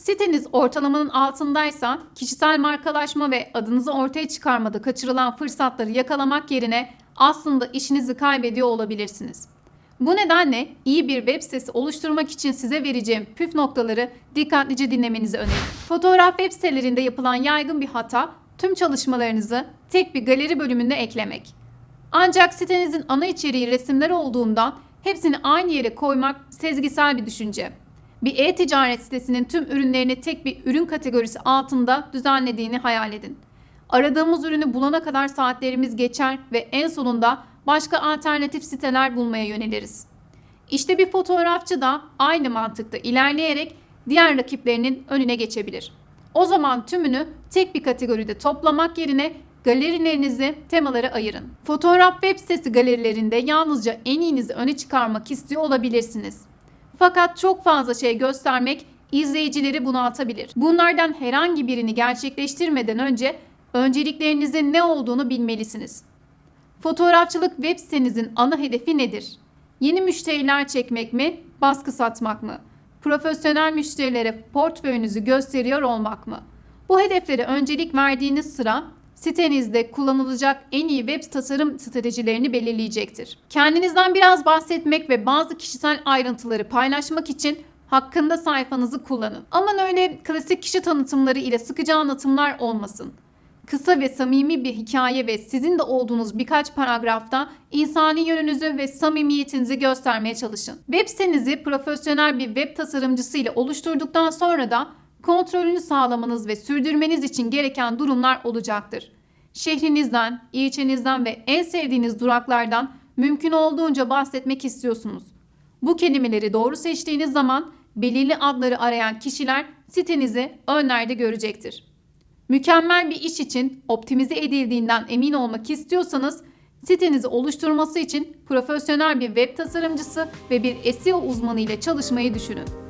Siteniz ortalamanın altındaysa kişisel markalaşma ve adınızı ortaya çıkarmada kaçırılan fırsatları yakalamak yerine aslında işinizi kaybediyor olabilirsiniz. Bu nedenle iyi bir web sitesi oluşturmak için size vereceğim püf noktaları dikkatlice dinlemenizi öneririm. Fotoğraf web sitelerinde yapılan yaygın bir hata tüm çalışmalarınızı tek bir galeri bölümünde eklemek. Ancak sitenizin ana içeriği resimler olduğundan hepsini aynı yere koymak sezgisel bir düşünce. Bir e-ticaret sitesinin tüm ürünlerini tek bir ürün kategorisi altında düzenlediğini hayal edin. Aradığımız ürünü bulana kadar saatlerimiz geçer ve en sonunda başka alternatif siteler bulmaya yöneliriz. İşte bir fotoğrafçı da aynı mantıkta ilerleyerek diğer rakiplerinin önüne geçebilir. O zaman tümünü tek bir kategoride toplamak yerine galerilerinizi temalara ayırın. Fotoğraf web sitesi galerilerinde yalnızca en iyinizi öne çıkarmak istiyor olabilirsiniz. Fakat çok fazla şey göstermek izleyicileri bunaltabilir. Bunlardan herhangi birini gerçekleştirmeden önce önceliklerinizin ne olduğunu bilmelisiniz. Fotoğrafçılık web sitenizin ana hedefi nedir? Yeni müşteriler çekmek mi, baskı satmak mı? Profesyonel müşterilere portföyünüzü gösteriyor olmak mı? Bu hedeflere öncelik verdiğiniz sıra sitenizde kullanılacak en iyi web tasarım stratejilerini belirleyecektir. Kendinizden biraz bahsetmek ve bazı kişisel ayrıntıları paylaşmak için hakkında sayfanızı kullanın. Aman öyle klasik kişi tanıtımları ile sıkıcı anlatımlar olmasın. Kısa ve samimi bir hikaye ve sizin de olduğunuz birkaç paragrafta insani yönünüzü ve samimiyetinizi göstermeye çalışın. Web sitenizi profesyonel bir web tasarımcısı ile oluşturduktan sonra da kontrolünü sağlamanız ve sürdürmeniz için gereken durumlar olacaktır. Şehrinizden, ilçenizden ve en sevdiğiniz duraklardan mümkün olduğunca bahsetmek istiyorsunuz. Bu kelimeleri doğru seçtiğiniz zaman belirli adları arayan kişiler sitenizi önlerde görecektir. Mükemmel bir iş için optimize edildiğinden emin olmak istiyorsanız sitenizi oluşturması için profesyonel bir web tasarımcısı ve bir SEO uzmanı ile çalışmayı düşünün.